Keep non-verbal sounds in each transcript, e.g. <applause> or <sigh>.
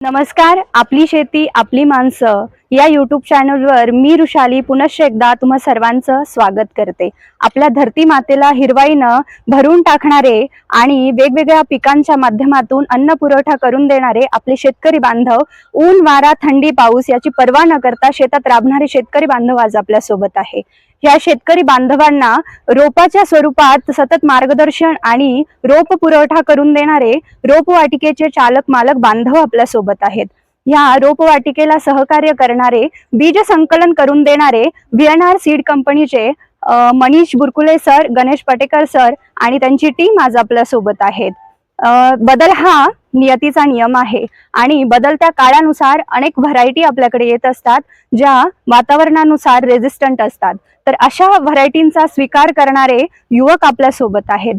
नमस्कार आपली शेती आपली माणसं. या युट्यूब चॅनलवर मी ऋषाली पुनश्च एकदा तुम्हा सर्वांचं स्वागत करते. आपल्या धरती मातेला हिरवाईनं भरून टाकणारे आणि वेगवेगळ्या पिकांच्या माध्यमातून अन्न पुरवठा करून देणारे आपले शेतकरी बांधव ऊन वारा थंडी पाऊस याची पर्वा न करता शेतात राबणारे शेतकरी बांधव आज आपल्यासोबत आहे. या शेतकरी बांधवांना रोपाच्या स्वरूपात सतत मार्गदर्शन आणि रोप पुरवठा करून देणारे रोपवाटिकेचे चालक मालक बांधव आपल्यासोबत आहेत. ह्या रोपवाटिकेला सहकार्य करणारे बीज संकलन करून देणारे बीएनआर सीड कंपनीचे मनीष बुरकुले सर गणेश पटेकर सर आणि त्यांची टीम आज आपल्यासोबत आहेत. बदल हा नियतीचा नियम आहे. आणि बदलत्या काळानुसार अनेक व्हरायटी आपल्याकडे येत असतात ज्या वातावरणानुसार रेझिस्टंट असतात. तर अशा व्हरायटींचा स्वीकार करणारे युवक आपल्यासोबत आहेत.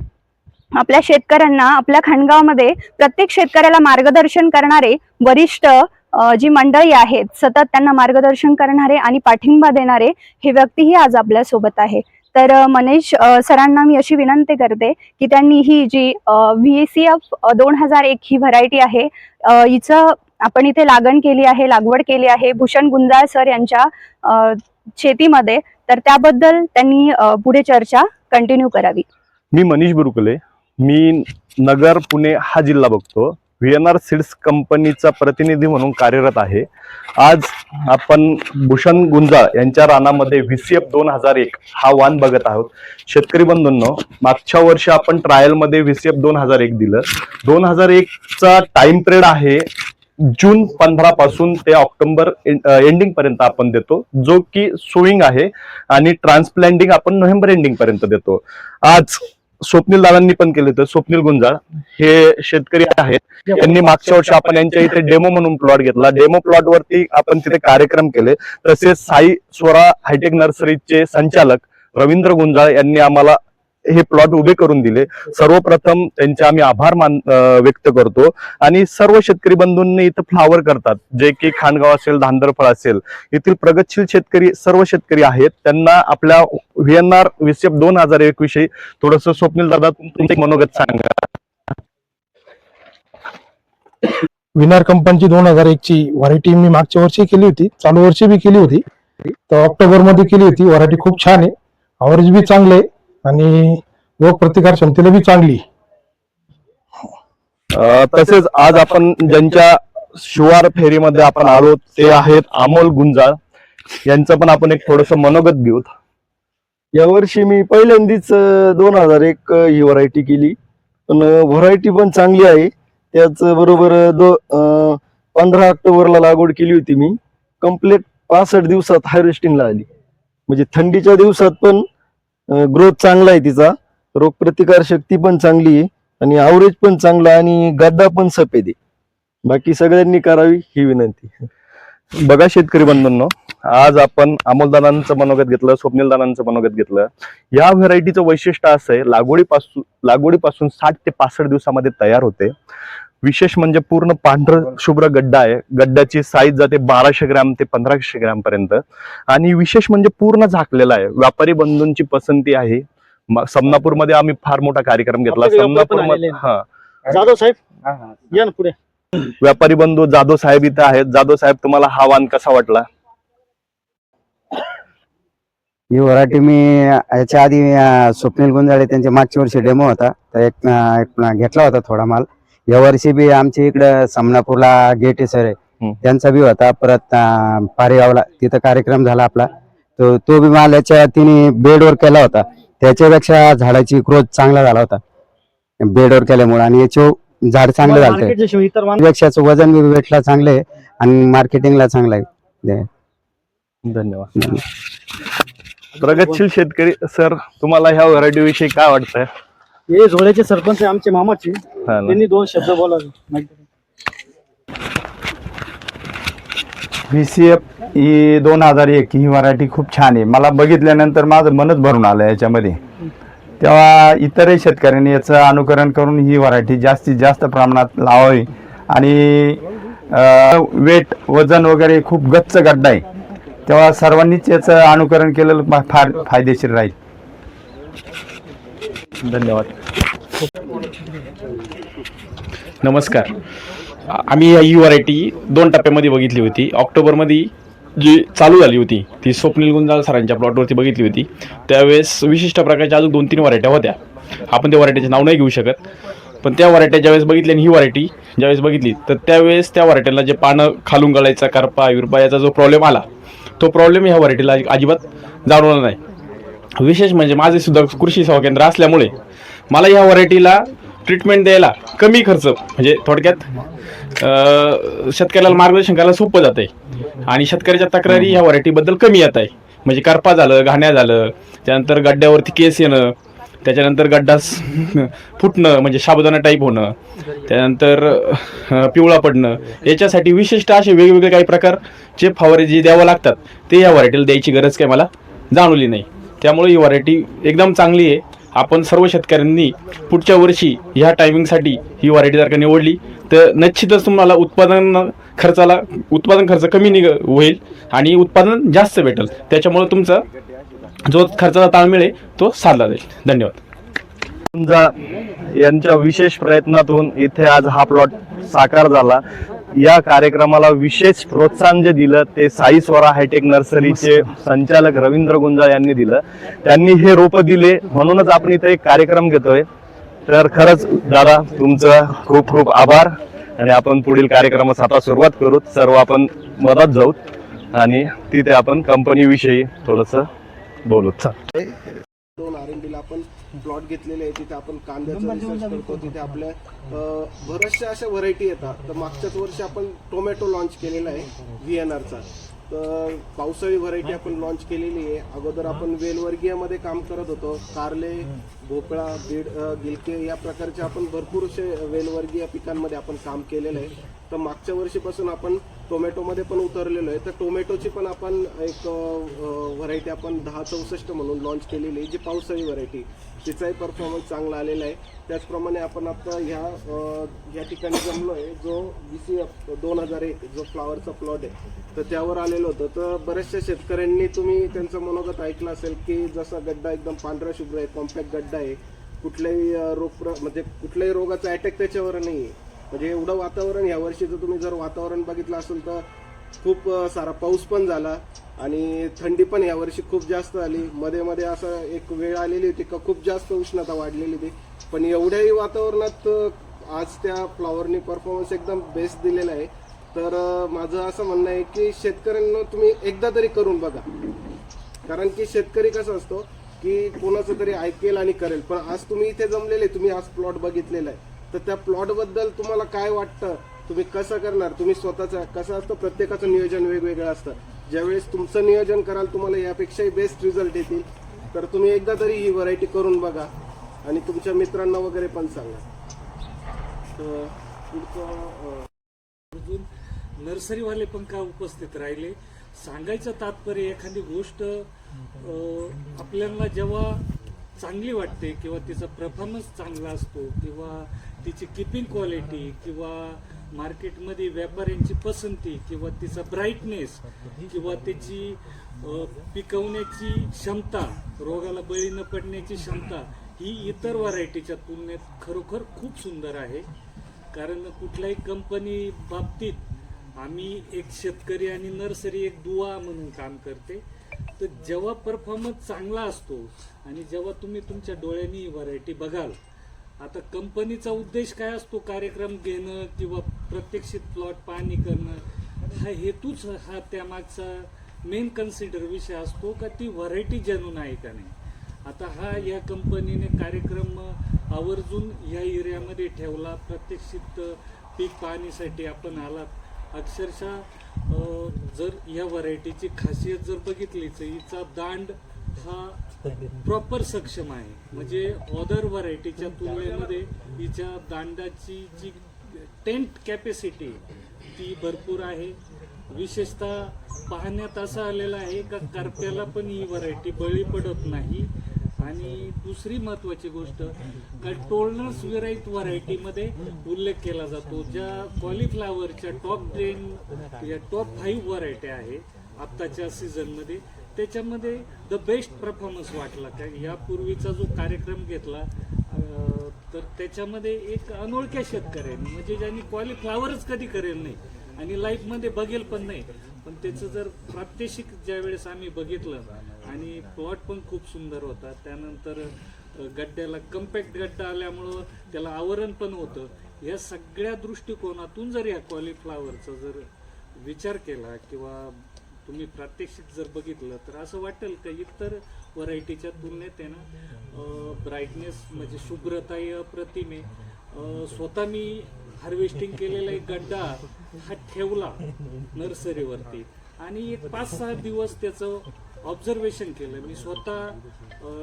आपल्या शेतकऱ्यांना आपल्या खंडगावमध्ये प्रत्येक शेतकऱ्याला मार्गदर्शन करणारे वरिष्ठ जी मंडळी आहेत सतत त्यांना मार्गदर्शन करणारे आणि पाठिंबा देणारे हे व्यक्तीही आज आपल्यासोबत आहे. तर मनेश मनीष सरांना मी अशी विनंती करते की त्यांनी ही जी व्ही सी एफ दोन हजार एक ही व्हरायटी आहे हिचं आपण इथे लागण केली आहे लागवड केली आहे भूषण गुंजाळ सर यांच्या शेतीमध्ये. तर त्याबद्दल त्यांनी पुढे चर्चा कंटिन्यू करावी. मी मनीष बुरुकले. मी नगर पुणे हा जिल्हा बघतो. व्ही एन आर सीड्स कंपनीचा प्रतिनिधी म्हणून कार्यरत आहे. आज आपण भूषण गुंजाळ यांच्या रानामध्ये व्ही सी एफ दोन हजार एक हा वान बघत आहोत. शेतकरी बंधूंनो मागच्या वर्षी आपण ट्रायलमध्ये व्ही सी एफ दोन हजार एक दिलं. दोन हजार एकचा टाइम पिरियड आहे जून पंधरा पासून ते ऑक्टोबर एंडिंग पर्यंत आपण देतो. जो की सोईंग आहे आणि ट्रान्सप्लांटिंग आपण नोव्हेंबर एंडिंग पर्यंत देतो. आज स्वप्नील दादांनी पण केले तर स्वप्नील गुंजाळ. हे शेतकरी आहेत. त्यांनी मागच्या वर्षी आपण यांच्या इथे डेमो म्हणून प्लॉट घेतला. डेमो प्लॉट वरती आपण तिथे कार्यक्रम केले. तसेच साई स्वरा हायटेक नर्सरीचे संचालक रवींद्र गुंजाळ यांनी आम्हाला हे प्लॉट उभे करून दिले. सर्वप्रथम त्यांचे आम्ही आभार मान व्यक्त करतो. आणि सर्व शेतकरी बंधूंनी इथं फ्लावर करतात. जे की खांडगाव असेल धांदरफळ असेल येथील प्रगतशील शेतकरी सर्व शेतकरी आहेत. त्यांना आपल्या व्ही एन आर दोन हजार एक विषयी थोडस स्वप्नील दादा तुमचे मनोगत सांगा. विनार कंपनीची दोन हजार एक ची व्हरायटी मी मागच्या वर्षी केली होती. चालू वर्षी बी केली होती. तर ऑक्टोबरमध्ये केली होती. व्हरायटी खूप छान आहे. आवरेज बी चांगले आहे. आणि रोग प्रतिकार क्षमतेला बी चांगली. अं, तसेच आज आपण ज्यांच्या शिवार फेरीमध्ये आपण आलो ते आहेत अमोल गुंजाळ. यांचं पण आपण एक थोडस मनोगत घेऊ यावर्षी मी पहिल्यांदीच दोन हजार एक अ, ही व्हरायटी केली. पण व्हरायटी पण चांगली आहे. त्याच बरोबर दो पंधरा ऑक्टोबरला लागवड केली होती मी. कंप्लीट पासष्ट दिवसात हार्वेस्टिंगला आली. म्हणजे थंडीच्या दिवसात पण ग्रोथ चांगला आहे तिचा. रोगप्रतिकार शक्ती पण चांगली आहे आणि आवरेज पण चांगला आणि गद्दा पण सफेद आहे. बाकी सगळ्यांनी करावी ही विनंती. बघा शेतकरी बंधूंनो आज आपण अमोलदानांचं मनोगत घेतलं स्वप्नीलदानांचं मनोगत घेतलं. या व्हरायटीचं वैशिष्ट्य असं आहे लागवडीपासून लागवडीपासून साठ ते पासष्ट दिवसामध्ये तयार होते. विशेष म्हणजे पूर्ण पांढरं शुभ्र गड्डा आहे. गड्ड्याची साईज जाते बाराशे ग्रॅम ते पंधराशे ग्रॅम पर्यंत. आणि विशेष म्हणजे पूर्ण झाकलेला आहे. व्यापारी बंधूंची पसंती आहे. म- समनापूरमध्ये आम्ही फार मोठा कार्यक्रम घेतला. समनापूरमध्ये हा. जाधव साहेब या ना पुढे. व्यापारी बंधू जाधव साहेब इथे आहेत. जाधव साहेब तुम्हाला हा वाण कसा वाटला? ही व्हरायटी मी याच्या आधी स्वप्नील गुंजाळे त्यांच्या मागच्या वर्षी डेमो होता. तर एक घेतला होता थोडा माल. या वर्षी बी आमच्या इकडं समनापूरला गेटे सर आहे. त्यांचा बी होता. परत अं, पारेगावला तिथं कार्यक्रम झाला आपला. तो तो बी माल याच्या तिने बेडवर केला होता. त्याच्यापेक्षा झाडाची ग्रोथ चांगला झाला होता. बेडवर केल्यामुळे. आणि याचे झाड चांगलं झालं मार्केटच्या शिवाय इतर मान- पेक्षाचं वजन बी भेटला चांगलं आहे. आणि मार्केटिंगला चांगलं आहे. धन्यवाद. प्रगतशील शेतकरी सर तुम्हाला ह्या व्हरायटी विषयी काय वाटतंय? हे झोळ्याचे सरपंच आहे आमचे मामाचे. हा ना. त्यांनी दोन शब्द बोलावे. व्ही सी एफ ही दोन हजार एक ही व्हरायटी खूप छान आहे. मला बघितल्यानंतर माझं मनच भरून आलं याच्यामध्ये. तेव्हा इतरही शेतकऱ्यांनी याचं अनुकरण करून ही व्हरायटी जास्तीत जास्त प्रमाणात लावावी. आणि वेट वजन वगैरे खूप गच्च गड्डा आहे. तेव्हा सर्वांनीच याचं अनुकरण केलेलं फार फायदेशीर राहील. धन्यवाद. नमस्कार. आम्ही ही व्हरायटी दोन टप्प्यामध्ये बघितली होती. ऑक्टोबरमध्ये जी चालू झाली होती ती स्वप्नील गुंजाळ सरांच्या प्लॉटवरती बघितली होती. त्यावेळेस विशिष्ट प्रकारच्या अजून दोन तीन व्हरायट्या होत्या. आपण त्या व्हरायटीचे नाव नाही घेऊ शकत. पण त्या व्हरायट्या ज्यावेळेस बघितली आणि ही व्हरायटी ज्यावेळेस बघितली तर त्यावेळेस त्या व्हरायटीला जे पानं खालून गळायचा करपा विरपा याचा जो प्रॉब्लेम आला तो प्रॉब्लेम ह्या व्हरायटीला अजिबात जाणवला नाही. विशेष म्हणजे माझे सुद्धा कृषी सेवा केंद्र असल्यामुळे मला ह्या व्हरायटीला ट्रीटमेंट द्यायला कमी खर्च म्हणजे थोडक्यात शेतकऱ्याला मार्गदर्शन करायला सोपं जात आहे आणि शेतकऱ्याच्या तक्रारी ह्या व्हरायटीबद्दल कमी येत आहे. म्हणजे करपा झालं घाण्या झालं त्यानंतर गड्ड्यावरती केस येणं त्याच्यानंतर गड्डा <laughs> फुटणं म्हणजे साबुदाणा टाईप होणं त्यानंतर पिवळा पडणं याच्यासाठी विशिष्ट असे वेगवेगळे काही प्रकारचे फवारे जे द्यावं लागतात ते या व्हरायटीला द्यायची गरज काही मला जाणवली नाही. त्यामुळे ही व्हरायटी एकदम चांगली आहे. आपण सर्व शेतकऱ्यांनी पुढच्या वर्षी ह्या टायमिंगसाठी ही व्हरायटी जर का निवडली तर निश्चितच तुम्हाला उत्पादन खर्चाला उत्पादन खर्च कमी निघ होईल आणि उत्पादन जास्त भेटेल. त्याच्यामुळे तुमचा जो खर्चाचा ताळमेळ आहे तो साधला जाईल. धन्यवाद. यांच्या विशेष प्रयत्नातून इथे आज हा प्लॉट साकार झाला. या कार्यक्रमाला विशेष प्रोत्साहन जे दिलं ते साई स्वरा हायटेक नर्सरीचे संचालक रवींद्र गुंजाळ यांनी दिलं. त्यांनी हे रोप दिले म्हणूनच आपण इथे एक कार्यक्रम घेतोय. तर खरंच दादा तुमचं खूप खूप आभार. आणि आपण पुढील कार्यक्रमास आता सुरुवात करू. सर्व आपण मदत जाऊ. आणि तिथे आपण कंपनी विषयी थोडस बोलू. दोन आर एन आपण प्लॉट घेतलेले आहे तिथे आपण कांद्याचा रिसर्च करतो तिथे आपल्या बऱ्याचशा अशा व्हरायटी येतात. तर मागच्याच वर्षी आपण टोमॅटो लॉन्च केलेला आहे व्ही एन आरचा तर पावसाळी व्हरायटी आपण लॉन्च केलेली आहे. अगोदर आपण वेलवर्गीयमध्ये काम करत होतो. कारले भोपळा बीड गिलके या प्रकारचे आपण भरपूर असे वेलवर्गीय पिकांमध्ये आपण काम केलेलं आहे. तर मागच्या वर्षीपासून आपण टोमॅटोमध्ये पण उतरलेलो आहे. तर टोमॅटोची पण आपण एक व्हरायटी आपण दहा चौसष्ट म्हणून लॉन्च केलेली आहे जी पावसाळी व्हरायटी तिचाही परफॉर्मन्स चांगला आलेला आहे. त्याचप्रमाणे आपण आता ह्या ह्या या ठिकाणी जमलो आहे जो बी सी दोन हजार एक जो फ्लावरचा प्लॉट आहे. तर त्यावर आलेलो होतं. तर बऱ्याचशा शेतकऱ्यांनी तुम्ही त्यांचं मनोगत ऐकलं असेल की जसा गड्डा एकदम पांढरा शुभ्र आहे कॉम्पॅक्ट गड्डा आहे. कुठल्याही रोग म्हणजे कुठल्याही रोगाचा अटॅक त्याच्यावर नाही आहे म्हणजे एवढं वातावरण ह्या वर्षीचं तुम्ही जर वातावरण बघितलं असेल तर खूप सारा पाऊस पण झाला आणि थंडी पण यावर्षी खूप जास्त आली. मध्ये मध्ये असं एक वेळ आलेली होती का खूप जास्त उष्णता वाढलेली होती. पण एवढ्याही वातावरणात आज त्या फ्लॉवरनी परफॉर्मन्स एकदम बेस्ट दिलेला आहे. तर माझं असं म्हणणं आहे की शेतकऱ्यांना तुम्ही एकदा तरी करून बघा. कारण की शेतकरी कसं असतो की कोणाचं तरी ऐकेल आणि करेल. पण आज तुम्ही इथे जमलेले तुम्ही आज प्लॉट बघितलेला आहे. तर त्या प्लॉटबद्दल तुम्हाला काय वाटतं? तुम्ही कसं करणार? तुम्ही स्वतःचा कसं असतं? प्रत्येकाचं नियोजन वेगवेगळं असतं. ज्यावेळेस तुमचं नियोजन कराल तुम्हाला यापेक्षाही बेस्ट रिझल्ट येतील तर तुम्ही एकदा तरी ही व्हरायटी करून बघा. आणि तुमच्या मित्रांना वगैरे पण सांगा. तर पुढचं अजून नर्सरीवाले पण का उपस्थित राहिले? सांगायचं तात्पर्य एखादी गोष्ट आपल्याला जेव्हा चांगली वाटते किंवा तिचा परफॉर्मन्स चांगला असतो किंवा तिची किपिंग क्वालिटी किंवा मार्केटमध्ये व्यापाऱ्यांची पसंती किंवा तिचा ब्राईटनेस किंवा त्याची पिकवण्याची क्षमता रोगाला बळी न पडण्याची क्षमता ही इतर व्हरायटीच्या तुलनेत खरोखर खूप सुंदर आहे. कारण कुठल्याही कंपनी बाबतीत आम्ही एक शेतकरी आणि नर्सरी एक दुवा म्हणून काम करते. तर जेव्हा परफॉर्मन्स चांगला असतो आणि जेव्हा तुम्ही तुमच्या डोळ्यांनी व्हरायटी बघाल आता कंपनीचा उद्देश काय असतो? कार्यक्रम घेणं किंवा प्रत्यक्षित प्लॉट पाहणी करणं हा हेतूच हा त्यामागचा मेन कन्सिडर विषय असतो का ती व्हरायटी जनून आहे का नाही? आता हा या कंपनीने कार्यक्रम आवर्जून या एरियामध्ये ठेवला. प्रत्यक्षित पीक पाहणीसाठी आपण आलात. अक्षरशः जर या व्हरायटीची खासियत जर बघितली तर हिचा दांड हा प्रॉपर सक्षम आहे. म्हणजे अदर व्हरायटीच्या तुलनेमध्ये हिच्या दांडाची जी टेंट कॅपॅसिटी ती भरपूर आहे. विशेषतः पाहण्यात असं आलेलं आहे का करप्याला पण ही व्हरायटी बळी पडत नाही. आणि दुसरी महत्वाची गोष्ट का टोलनर्स विराईत व्हरायटीमध्ये उल्लेख केला जातो ज्या कॉलीफ्लावरच्या टॉप टेन या टॉप फाईव्ह व्हरायटी आहे आत्ताच्या सीझनमध्ये त्याच्यामध्ये द बेस्ट परफॉर्मन्स वाटला. का यापूर्वीचा जो कार्यक्रम घेतला तर त्याच्यामध्ये एक अनोळख्या शेतकऱ्यांनी म्हणजे ज्यांनी क्वालिफ्लावरच कधी करेल नाही आणि लाईफमध्ये बघेल पण नाही पण त्याचं जर प्रात्यक्षिक ज्या वेळेस आम्ही बघितलं आणि प्लॉट पण खूप सुंदर होता त्यानंतर गड्ड्याला कम्पॅक्ट गड्डा आल्यामुळं त्याला आवरण पण होतं. या सगळ्या दृष्टिकोनातून जर या क्वालिफ्लावरचा जर विचार केला किंवा तुम्ही प्रात्यक्षिक जर बघितलं तर असं वाटेल का? इतर व्हरायटीच्या तुलनेत आहे ना ब्राईटनेस म्हणजे शुभ्रता ही अप्रतिम आहे. स्वतः मी हार्वेस्टिंग केलेला एक गड्डा हा ठेवला नर्सरीवरती आणि एक पाच सहा दिवस त्याचं ऑब्झर्वेशन केलं. मी स्वतः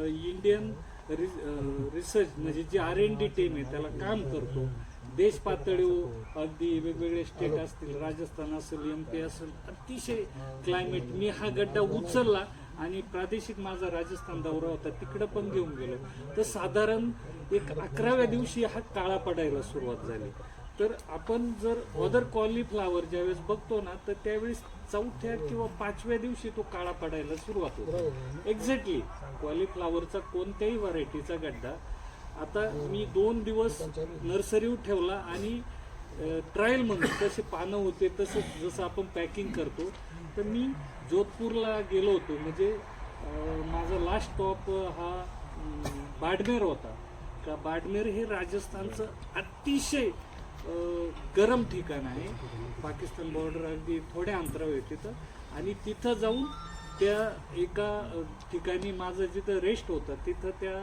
इंडियन रिसर्च म्हणजे जी आर एन डी टीम आहे त्याला काम करतो. देश पातळीवर अगदी वेगवेगळे स्टेट असतील राजस्थान असेल एम पी असेल अतिशय क्लायमेट मी हा गड्डा उचलला आणि प्रादेशिक माझा राजस्थान दौरा होता तिकडं पण घेऊन गेलो. तर साधारण एक अकराव्या दिवशी हा काळा पडायला सुरुवात झाली. तर आपण जर अदर कॉलीफ्लावर ज्यावेळेस बघतो ना तर त्यावेळेस चौथ्या किंवा पाचव्या दिवशी तो काळा पडायला सुरुवात होतो. एक्झॅक्टली कॉलीफ्लावरचा कोणत्याही व्हरायटीचा गड्डा आता मी दोन दिवस नर्सरीवर ठेवला आणि ट्रायल म्हणून तसे पानं होते तसं जसं आपण पॅकिंग करतो. तर मी जोधपूरला गेलो होतो. म्हणजे माझा लास्ट स्टॉप हा बाडमेर होता. का बाडमेर हे राजस्थानचं अतिशय गरम ठिकाण आहे. पाकिस्तान बॉर्डर अगदी थोड्या अंतरावर येते तिथं. आणि तिथं जाऊन त्या एका ठिकाणी माझं जिथं रेस्ट होतं तिथं त्या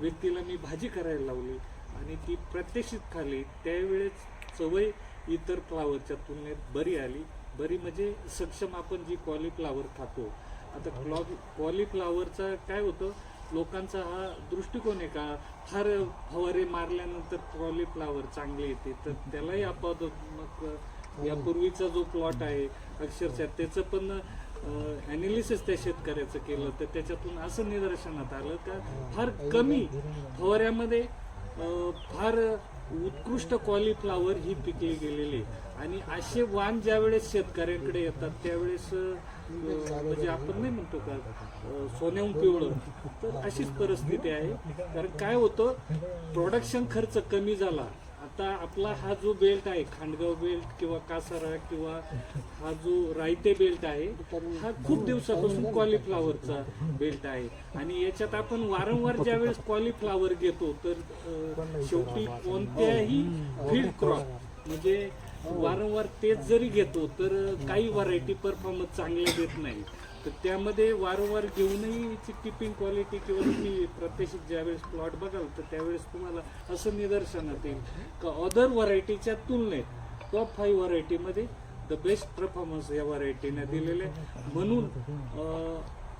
व्यक्तीला मी भाजी करायला लावली आणि ती प्रत्यक्षित खाल्ली त्यावेळेस चवय इतर फ्लावरच्या तुलनेत बरी आली. बरी म्हणजे सक्षम आपण जी कॉलीफ्लावर खातो. आता क्लॉ कॉलीफ्लावरचा काय होतं लोकांचा हा दृष्टिकोन आहे का? फार फवारे मारल्यानंतर कॉलीफ्लावर चांगले येते तर त्यालाही अपवादात्मक यापूर्वीचा जो प्लॉट आहे अक्षरशः त्याचं पण ॲनालिसिस त्या शेतकऱ्याचं केलं तर त्याच्यातून असं निदर्शनात आलं का फार कमी फवाऱ्यामध्ये फार उत्कृष्ट कॉलीफ्लावर ही पिकली गेलेली आहे. आणि असे वाण ज्यावेळेस शेतकऱ्यांकडे येतात त्यावेळेस म्हणजे आपण नाही म्हणतो का सोन्याहून पिवळं. तर अशीच परिस्थिती आहे. कारण काय होतं प्रोडक्शन खर्च कमी झाला. आता आपला हा जो बेल्ट आहे खांडगाव बेल्ट किंवा कासारा किंवा हा जो रायते बेल्ट आहे हा खूप दिवसापासून कॉलीफ्लावरचा बेल्ट आहे. आणि याच्यात आपण वारंवार ज्यावेळेस कॉलीफ्लावर घेतो तर शेवटी कोणत्याही फील्ड क्रॉप म्हणजे वारंवार तेच जरी घेतो तर काही व्हरायटी परफॉर्मन्स चांगले देत नाही. तर त्यामध्ये वारंवार घेऊनही ची किपिंग क्वालिटी किंवा तुम्ही प्रत्यक्षित ज्यावेळेस प्लॉट बघाल तर त्यावेळेस तुम्हाला असं निदर्शनात येईल का अदर व्हरायटीच्या तुलनेत टॉप फाईव्ह व्हरायटीमध्ये द बेस्ट परफॉर्मन्स या व्हरायटीने दिलेले आहे. म्हणून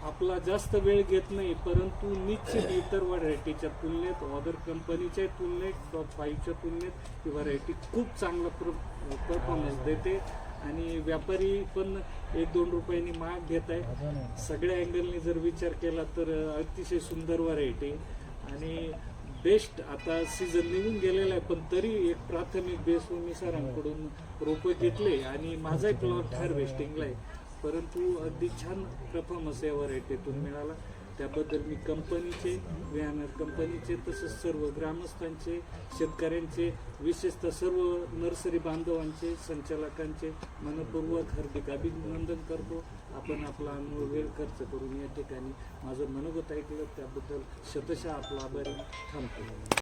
आपला जास्त वेळ घेत नाही परंतु निश्चित इतर व्हरायटीच्या तुलनेत अदर कंपनीच्या तुलनेत टॉप फाईव्हच्या तुलनेत ही व्हरायटी खूप चांगला परफॉर्मन्स देते आणि व्यापारी पण एक दोन रुपयांनी महाग घेत आहे. सगळ्या अँगलने जर विचार केला तर अतिशय सुंदर व्हरायटी आणि बेस्ट आता सीझन निघून गेलेला आहे पण तरी एक प्राथमिक बेसवर मी सरांकडून रोपं घेतले आणि माझाही प्लॉट हार्वेस्टिंगला आहे. परंतु अगदी छान परफॉर्मन्स या व्हरायटीतून मिळाला. त्याबद्दल मी कंपनीचे व्यानर कंपनीचे तसंच सर्व ग्रामस्थांचे शेतकऱ्यांचे विशेषतः सर्व नर्सरी बांधवांचे संचालकांचे मनपूर्वक हार्दिक अभिनंदन करतो. आपण आपला अनुभव वेळ खर्च करून या ठिकाणी माझं मनोगत ऐकलं त्याबद्दल शतशः आपला आभारी थांबतो.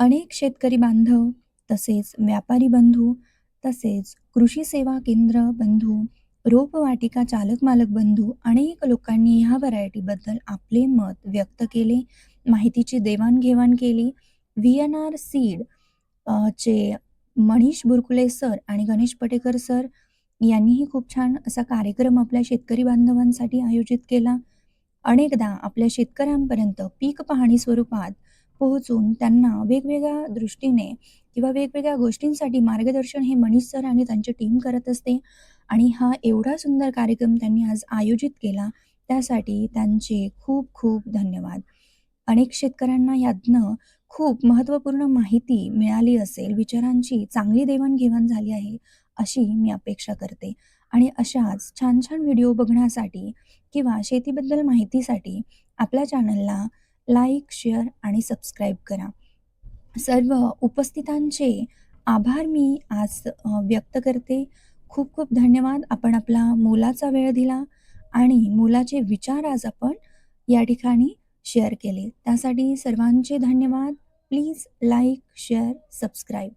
अनेक शेतकरी बांधव तसेच व्यापारी बंधू तसेच कृषी सेवा केंद्र बंधू रोपवाटिका चालक मालक बंधू अनेक लोकांनी ह्या व्हरायटीबद्दल आपले मत व्यक्त केले माहितीची देवाणघेवाण केली. व्ही एन आर सीड चे मनीष बुरकुले सर आणि गणेश पटेकर सर यांनीही खूप छान असा कार्यक्रम आपल्या शेतकरी बांधवांसाठी आयोजित केला. अनेकदा आपल्या शेतकऱ्यांपर्यंत पीक पाहणी स्वरूपात पोहोचून त्यांना वेगवेगळ्या दृष्टीने किंवा वेगवेगळ्या गोष्टींसाठी मार्गदर्शन हे मनीष सर आणि त्यांची टीम करत असते. आणि हा एवढा सुंदर कार्यक्रम त्यांनी आज आयोजित केला त्यासाठी त्यांचे खूप खूप धन्यवाद. अनेक शेतकऱ्यांना यातनं खूप महत्त्वपूर्ण माहिती मिळाली असेल विचारांची चांगली देवाणघेवाण झाली आहे अशी मी अपेक्षा करते. आणि अशाच छान छान व्हिडिओ बघण्यासाठी किंवा शेतीबद्दल माहितीसाठी आपल्या चॅनलला लाईक शेअर आणि सबस्क्राईब करा. सर्व उपस्थितांचे आभार मी आज व्यक्त करते. खूप खूप धन्यवाद. आपण आपला मोलाचा वेळ दिला आणि मोलाचे विचार आज आपण या ठिकाणी शेअर केले. त्यासाठी सर्वांचे धन्यवाद. Please like share subscribe